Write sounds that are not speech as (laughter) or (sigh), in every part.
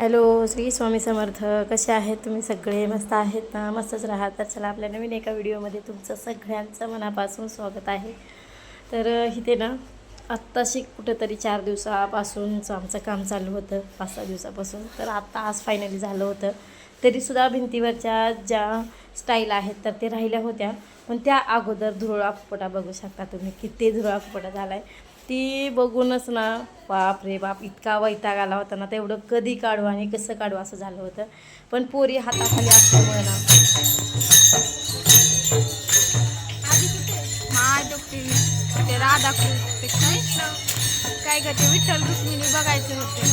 Hello Shri Swami Samarth. कसे आहेत तुम्ही सगळे? मस्त आहेत ना? मस्तच राहा तर चला आपल्या नवीन एका व्हिडिओमध्ये तुमचं सगळ्यांचं मनापासून स्वागत आहे. तर इथे ना आत्ताशी कुठेतरी चार दिवसापासूनचं आमचं काम चालू होतं पाच सहा दिवसापासून. तर आत्ता आज फायनली झालं होतं. तरीसुद्धा भिंतीवरच्या ज्या स्टाईल आहेत तर ते राहिल्या होत्या. पण त्या अगोदर धुरळा फुपटा बघू शकता तुम्ही. किती धुरळा फुपटा झाला आहे ती बघूनच ना बाप रे बाप इतका वैताग आला होता ना तेवढं कधी काढू आणि कसं काढू असं झालं होतं. पण पोरी हाताखाली असल्यामुळे ना. ते ते काय ग ते विठ्ठल रुक्मिणी बघायचे होते.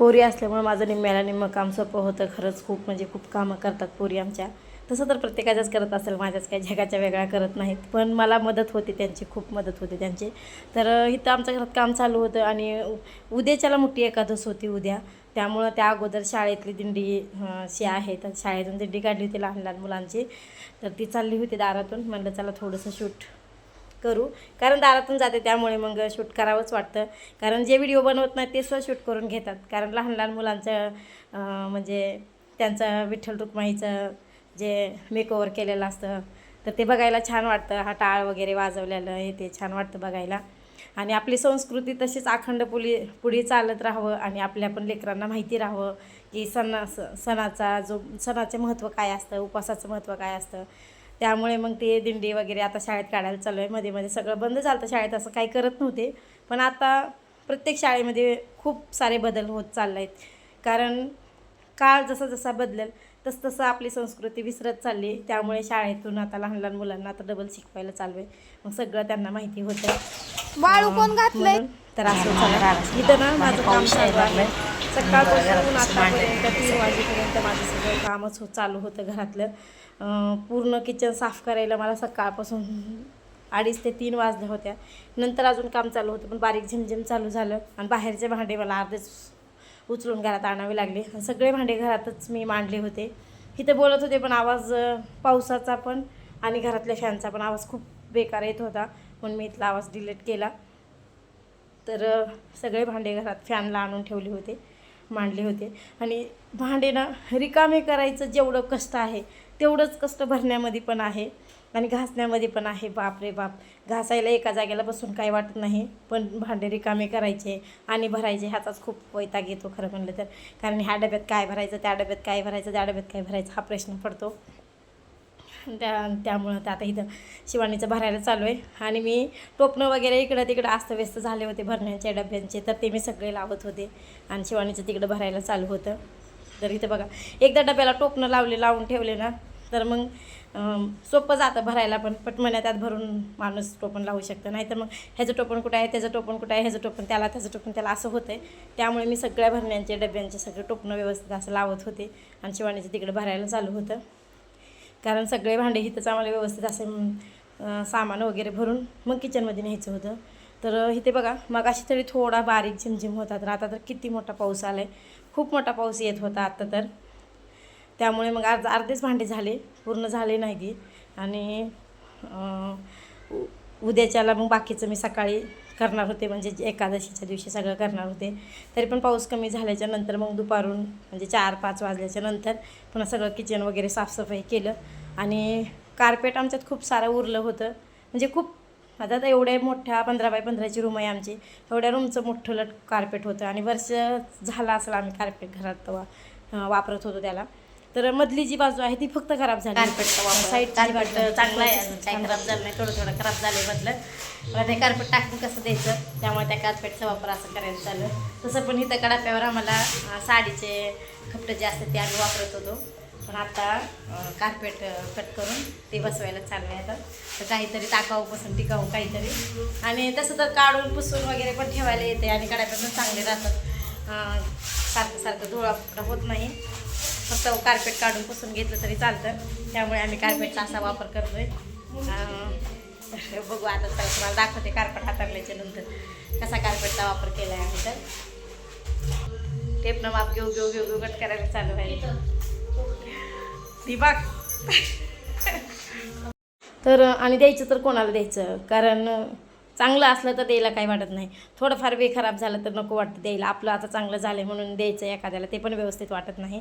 पोरी असल्यामुळे माझं निम्म्याला निम्मं काम सोपं होतं खरंच खूप म्हणजे खूप कामं करतात पोरी आमच्या. तसं तर प्रत्येकाच्याच करत असेल माझ्याच काही जगाच्या वेगळ्या करत नाहीत. पण मला मदत होते त्यांची खूप मदत होते त्यांची. तर इथं आमच्या घरात काम चालू होतं आणि उद्याच्याला मोठी एकादस होती उद्या. त्यामुळं त्या अगोदर शाळेतली दिंडी शी आहे. तर शाळेतून दिंडी काढली होती लहान लहान मुलांची. तर ती चालली होती दारातून. म्हणलं चला थोडंसं शूट करू. कारण दारातून जाते त्यामुळे मग शूट करावंच वाटतं. कारण जे व्हिडिओ बनवत नाही ते सुद्धा शूट करून घेतात. कारण लहान लहान मुलांचं म्हणजे त्यांचं विठ्ठल रुक्माईचं जे मेकओवर केलेलं असतं तर ते बघायला छान वाटतं. हा टाळ वगैरे वाजवलेलं हे ते छान वाटतं बघायला. आणि आपली संस्कृती तशीच अखंड पुली पुढे चालत राहावं आणि आपल्या पण लेकरांना माहिती राहावं की सणा स- सणाचा जो सणाचे महत्त्व काय असतं उपवासाचं महत्त्व काय असतं. त्यामुळे मग ते दिंडी वगैरे आता शाळेत काढायला चालू आहे मध्ये मध्ये सगळं बंद झालं शाळेत असं काही करत नव्हते. पण आता प्रत्येक शाळेमध्ये खूप सारे बदल होत चालले आहेत कारण काळ जसा जसा बदलेल तसं तसं आपली संस्कृती विसरत चालली. त्यामुळे शाळेतून आता लहान लहान मुलांना आता डबल शिकवायला चालू आहे मग सगळं त्यांना माहिती होतं. बाळू कोण घातलंय? तर असं इथं ना माझं काम चालू आहे. सकाळपासून आतापर्यंत तीन वाजेपर्यंत माझं सगळं कामच हो चालू होतं घरातलं. पूर्ण किचन साफ करायला मला सकाळपासून अडीच ते तीन वाजल्या होत्या. नंतर अजून काम चालू होतं पण बारीक झिमझिम चालू झालं. आणि बाहेरचे भांडे मला अर्धेच उचलून घरात आणावे लागले. सगळे भांडे घरातच मी मांडले होते. इथे बोलत होते पण आवाज पावसाचा पण आणि घरातल्या फॅनचा पण आवाज खूप बेकार येत होता. म्हणून मी इथला आवाज डिलीट केला. तर सगळे भांडे घरात फॅनला आणून ठेवले होते मांडले होते. आणि भांडे ना रिकामे करायचं जेवढं कष्ट आहे तेवढंच कष्ट भरण्यामध्ये पण आहे. आणि घासण्यामध्ये पण आहे बाप रे बाप. घासायला एका जागेला बसून काही वाटत नाही पण भांडे रिकामे करायचे आणि भरायचे ह्याचाच खूप वैताग येतो खरं म्हणलं तर. कारण ह्या डब्यात काय भरायचं त्या डब्यात काय भरायचं त्या डब्यात काय भरायचं हा प्रश्न पडतो. त्या त्यामुळं तर आता इथं शिवानीचं भरायला चालू आहे. आणि मी टोपणं वगैरे इकडं तिकडं अस्तव्यस्त झाले होते भरण्याच्या डब्यांचे तर ते मी सगळे लावत होते. आणि शिवानीचं तिकडं भरायला चालू होतं. तर इथं बघा एकदा डब्याला टोपणं लावले लावून ठेवले ना तर मग सोपं जातं भरायला पण पटमन्या त्यात भरून माणूस टोपण लावू शकतं. नाहीतर मग ह्याचं टोपण कुठं आहे त्याचं टोपण कुठं आहे ह्याचं टोपण त्याला त्याचं टोपण त्याला असं होतं आहे त्यामुळे मी सगळ्या भरण्यांचे डब्यांचे सगळे टोपणं व्यवस्थित असं लावत होते आणि शिवाण्याचे तिकडं भरायला चालू होतं. कारण सगळे भांडे इथंच आम्हाला व्यवस्थित असे सामान वगैरे भरून मग किचनमध्ये न्यायचं होतं. तर इथे बघा मग अशी तरी थोडा बारीक झिमझिम होता तर आता तर किती मोठा पाऊस आला आहे खूप मोठा पाऊस येत होता आत्ता तर. त्यामुळे मग अर्ध अर्धेच भांडे झाले पूर्ण झाले नाही ती आणि उ- उद्याच्याला मग बाकीचं मी सकाळी करणार होते म्हणजे एकादशीच्या दिवशी सगळं करणार होते. तरी पण पाऊस कमी झाल्याच्यानंतर मग दुपारून म्हणजे चार पाच वाजल्याच्या नंतर पुन्हा सगळं किचन वगैरे साफसफाई केलं. आणि कार्पेट आमच्यात खूप सारं उरलं होतं. म्हणजे खूप आता तर एवढ्या मोठ्या पंधरा बाय पंधराची रूम आहे आमची. एवढ्या रूमचं मोठं लट कार्पेट होतं. आणि वर्ष झालं असलं आम्ही कार्पेट घरात तेव्हा वापरत होतो त्याला. तर मधली जी बाजू आहे ती फक्त खराब झाली. कार्पेटचा वापर. कार्पेट चांगला आहे अजून. काही खराब झालं नाही थोडं थोडं खराब झाले बदलं मला ते कार्पेट टाकून कसं द्यायचं? त्यामुळे त्या कार्पेटचा वापर असं करायला चालू. तसं पण इथं कडाप्यावर आम्हाला साडीचे कपडे जे असतात ते आम्ही वापरत होतो. पण आता कार्पेट कट करून ते बसवायला चालू आहे आता तर काहीतरी टाकाऊपासून टिकाऊ काहीतरी. आणि तसं तर काढून पुसून वगैरे पण ठेवायला येते आणि कडाप्यातून चांगले राहतात. सारखं सारखं धुळा होत नाही. फक्त कार्पेट काढून पुसून घेतलं तरी चालतं. त्यामुळे आम्ही कार्पेटचा असा वापर करतोय. (laughs) बघू आता तर तुम्हाला दाखवते कार्पेट हाताळल्याच्या नंतर कसा कार्पेटचा वापर केला आहे आम्ही तर. टेपनं माप घेऊ घेऊ घेऊ घेऊ कट करायला चालू आहे. दिबाग तर आणि द्यायचं तर कोणाला द्यायचं? कारण चांगलं असलं तर द्यायला काही वाटत नाही. थोडंफार वे खराब झालं तर नको वाटतं द्यायला. आपलं आता चांगलं झालं म्हणून द्यायचं एखाद्याला ते पण व्यवस्थित वाटत नाही.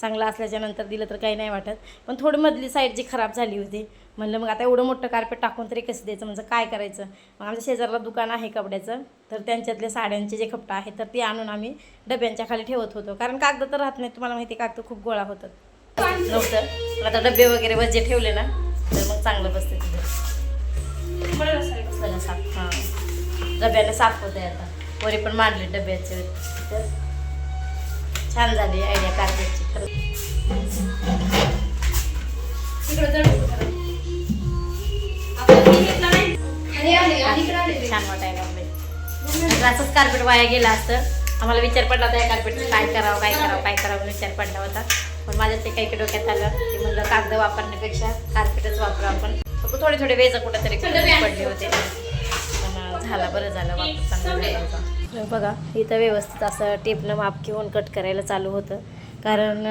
चांगलं असल्याच्यानंतर दिलं तर काही नाही वाटत. पण थोडी मधली साईड जी खराब झाली होती म्हणलं मग आता एवढं मोठं कार्पेट टाकून तरी कसं द्यायचं? म्हणजे काय करायचं? मग आमच्या शेजारला दुकान आहे कपड्याचं तर त्यांच्यातले साड्यांचे जे कपडे आहेत तर ते आणून आम्ही डब्यांच्या खाली ठेवत होतो. कारण कागद तर राहत नाही तुम्हाला माहिती आहे, कागद खूप गोळा होतात. नव्हतं. आता डबे वगैरे वजे ठेवले ना तर मग चांगलं बसतं तिथे. बसलं साफ हां. डब्याला साफ होते आता. वरी पण मांडले डब्याचे. तर छान झाली आयडिया कार्पेटची. खरंच छान वाटायला लागले असंच कार्पेट वाया गेला असतं. आम्हाला विचार पडला होता या कार्पेटचं काय करावं काय करावं काय करावं विचार पडला होता. पण माझ्या ते काही डोक्यात आलं की म्हणलं कागद वापरण्यापेक्षा कार्पेटच वापरू आपण. थोडे थोडे वेज कुठेतरी पडले होते. झाला बरं झालं वापर चांगला बघा इथं व्यवस्थित असं टेपनं माप घेऊन कट करायला चालू होतं. कारण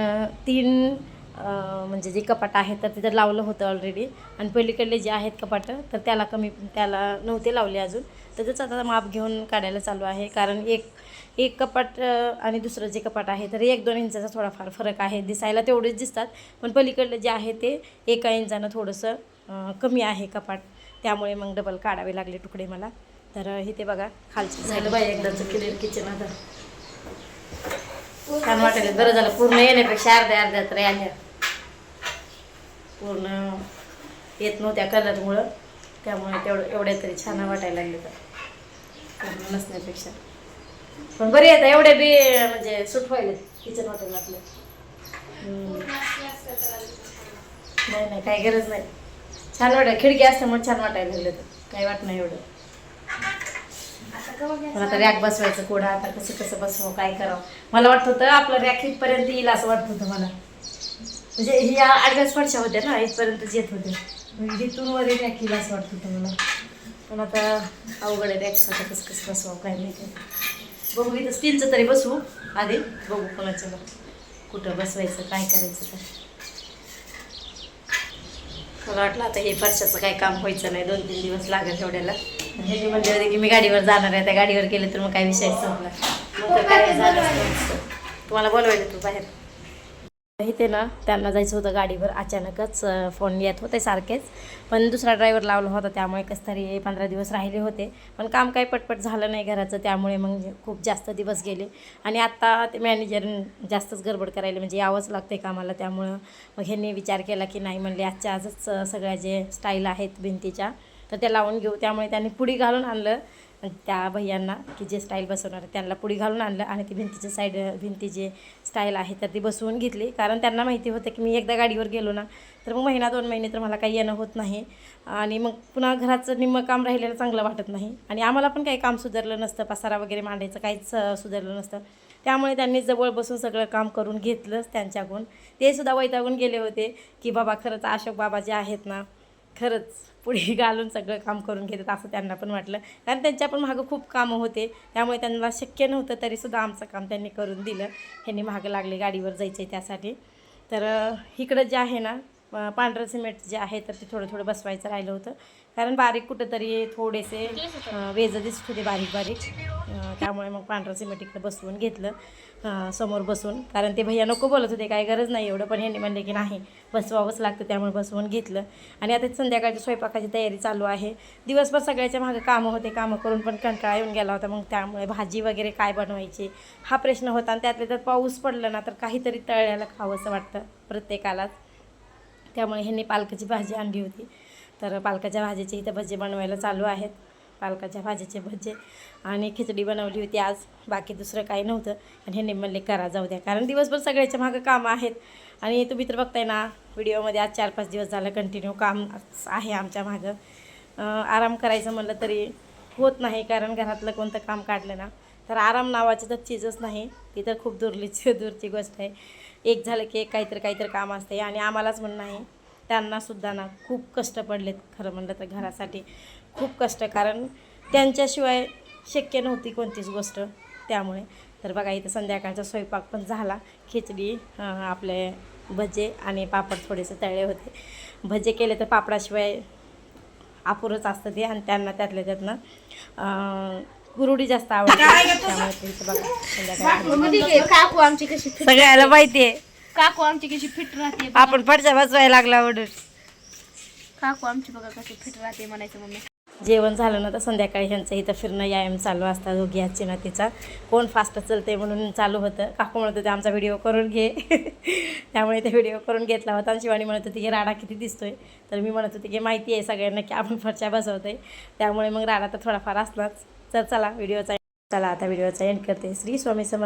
तीन म्हणजे जे कपाट आहेत तर तिथं लावलं होतं ऑलरेडी आणि पलीकडले जे आहेत कपाटं तर त्याला कमी त्याला नव्हते लावले अजून. तर त्याचं आता माप घेऊन काढायला चालू आहे. कारण एक एक कपाट आणि दुसरं जे कपाट आहे तर एक दोन इंचाचा थोडाफार फरक आहे. दिसायला तेवढेच दिसतात. पण पलीकडलं जे आहे ते एका इंचानं थोडंसं कमी आहे कपाट. त्यामुळे मग डबल काढावे लागले तुकडे मला. तर अं, इथे बघा खालची झालं बाई एकदाचं क्लिअर किचन आता छान वाटेल? बरं झालं पूर्ण येण्यापेक्षा अर्ध्या अर्ध्या तर आल्या पूर्ण येत नव्हत्या कलरमुळं त्यामुळे तेवढं एवढ्या तरी छान वाटायला लागले तर. पूर्ण नसण्यापेक्षा. पण बरे येतं एवढे बी म्हणजे सुट व्हायले किचन हॉटेल आपलं. नाही नाही काही गरज नाही. छान वाटेल खिडकी असल्यामुळे छान वाटायला लागलं तर. काही वाट नाही एवढं. पण आता रॅक बसवायचं कोडा आता कसं कसं बसवावं काय करावं. मला वाटत होतं आपलं रॅक इथपर्यंत येईल असं वाटत होतं मला. म्हणजे ही आडव्याच फडशा होत्या ना इथपर्यंतच येत होते. म्हणजे इथून वर रॅक येईल असं वाटत होतं मला. पण आता अवघड आहे रॅक्स आता कसं कसं बसवावं काय नाही काय बघू इथं स्टीलचं तरी बसवू आधी बघू कोणाचं कुठं बसवायचं काय करायचं तर. मला वाटलं आता हे फरशाचं काही काम व्हायचं नाही. दोन तीन दिवस लागेल तेवढ्याला. हे जे म्हणजे होते की मी गाडीवर जाणार आहे त्या गाडीवर गेले तर मग काय विषय संपला. मग काय झालं? तुम्हाला बोलवायचं तू बाहेर. इथे ना त्यांना जायचं होतं गाडीवर. अचानकच फोन येत होते सारखेच. पण दुसरा ड्रायव्हर लावला होता त्यामुळे कसं तरी पंधरा दिवस राहिले होते. पण काम काही पटपट झालं नाही घराचं त्यामुळे मग खूप जास्त दिवस गेले. आणि आत्ता ते मॅनेजर जास्तच गडबड करायला म्हणजे यावंच लागते कामाला. त्यामुळं मग ह्यांनी विचार केला की नाही म्हणले आजच्या आजच सगळ्या जे स्टाईल आहेत भिंतीच्या तर ते लावून घेऊ. त्यामुळे त्यांनी पुडी घालून आणलं. त्या भैयांना की जे स्टाईल बसवणार आहे त्यांना पुढे घालून आणलं आणि ती भिंतीची साईड भिंती जे स्टाईल आहे तर ती बसवून घेतली. कारण त्यांना माहिती होतं की मी एकदा गाडीवर गेलो ना तर मग महिना दोन महिने तर मला काही येणं होत नाही. आणि मग पुन्हा घराचं निम्मं काम राहिलेलं चांगलं वाटत नाही. आणि आम्हाला पण काही काम सुधारलं नसतं. पसारा वगैरे मांडायचं काहीच सुधारलं नसतं. त्यामुळे त्यांनी जवळ बसून सगळं काम करून घेतलंच त्यांच्याकडून. ते सुद्धा वैतागून गेले होते की बाबा खरंच अशोक बाबा जे आहेत ना खरंच पुढे (laughs) घालून सगळं काम करून घेतात असं त्यांना पण वाटलं. कारण त्यांच्या पण मागं खूप कामं होते. त्यामुळे त्यांना शक्य नव्हतं तरीसुद्धा आमचं काम त्यांनी करून दिलं. ह्यांनी मागं लागले गाडीवर जायचं आहे त्यासाठी. तर इकडं जे आहे ना पांढरं सिमेंट जे आहे तर ते थोडं थोडं बसवायचं राहिलं होतं. कारण बारीक कुठंतरी थोडेसे वेज दिसत होते बारीक बारीक. त्यामुळे मग पांढरा सिमेंट इकडं बसवून घेतलं समोर बसून. कारण ते भैया नको बोलत होते काय गरज नाही एवढं पण ह्यांनी म्हणले की नाही बसवावंच लागतं त्यामुळे बसवून घेतलं. आणि आता संध्याकाळच्या स्वयंपाकाची तयारी चालू आहे. दिवसभर सगळ्याच्या मागं कामं होते कामं करून पण कंटाळा येऊन गेला होता. मग त्यामुळे भाजी वगैरे काय बनवायची हा प्रश्न होता. आणि त्यातले तर पाऊस पडला ना तर काहीतरी तळल्याला खावंसं वाटतं प्रत्येकालाच. त्यामुळे ह्यांनी पालकाची भाजी आणली होती. तर पालकाच्या भाजीचे इथं भजी बनवायला चालू आहेत. पालकाच्या भाजीचे भजे आणि खिचडी बनवली होती आज. बाकी दुसरं काही नव्हतं. आणि हे म्हणले करा जाऊ द्या. कारण दिवसभर सगळ्याच्या मागं कामं आहेत. आणि तुम्ही तर बघताय ना व्हिडिओमध्ये आज चार पाच दिवस झालं कंटिन्यू काम आहे आमच्या मागं. आराम करायचं म्हणलं तरी होत नाही कारण घरातलं कोणतं काम काढलं ना तर आराम नावाची तर चीजच नाही. ती तर खूप दुर्लीची दूरची गोष्ट आहे. एक झालं की एक काहीतरी काहीतरी काम असते. आणि आम्हालाच म्हणणं आहे त्यांनासुद्धा ना खूप कष्ट पडलेत खरं म्हणलं तर घरासाठी. खूप कष्ट कारण त्यांच्याशिवाय शक्य नव्हती कोणतीच गोष्ट त्यामुळे. तर बघा इथं संध्याकाळचा स्वयंपाक पण झाला. खिचडी आपले भजे आणि पापड थोडेसे तळले होते. भजे केले तर पापडाशिवाय अपुरंच असतं ते आणि त्यांना त्यातल्या त्यातनं कुरुडी जास्त आवडते. त्यामुळे बघा संध्याकाळी काकू आमची कशी सगळ्याला माहिती आहे. काकू आमची कशी फिट राहते आपण पडच्या वाजवायला लागला ऑर्डर काकू आमची बघा कशी फिट राहते म्हणायचं मम्मी. जेवण झालं ना तर संध्याकाळी ह्यांचं इथं फिरणं व्यायाम चालू असतात दोघी आजची ना तिचा. कोण फास्ट चलते म्हणून चालू होतं. काकू म्हणत होते आमचा व्हिडिओ करून घे. (laughs) त्यामुळे ते व्हिडिओ करून घेतला होता. आणि शिवानी म्हणत होती की राडा किती दिसतोय. तर मी म्हणत होती की माहिती आहे सगळ्यांना की आपण फरच्या बसवतोय. त्यामुळे मग राडा तर थोडाफार असलाच. तर चला व्हिडिओचा चला आता व्हिडिओचा एंड करते. श्री स्वामी समर्थ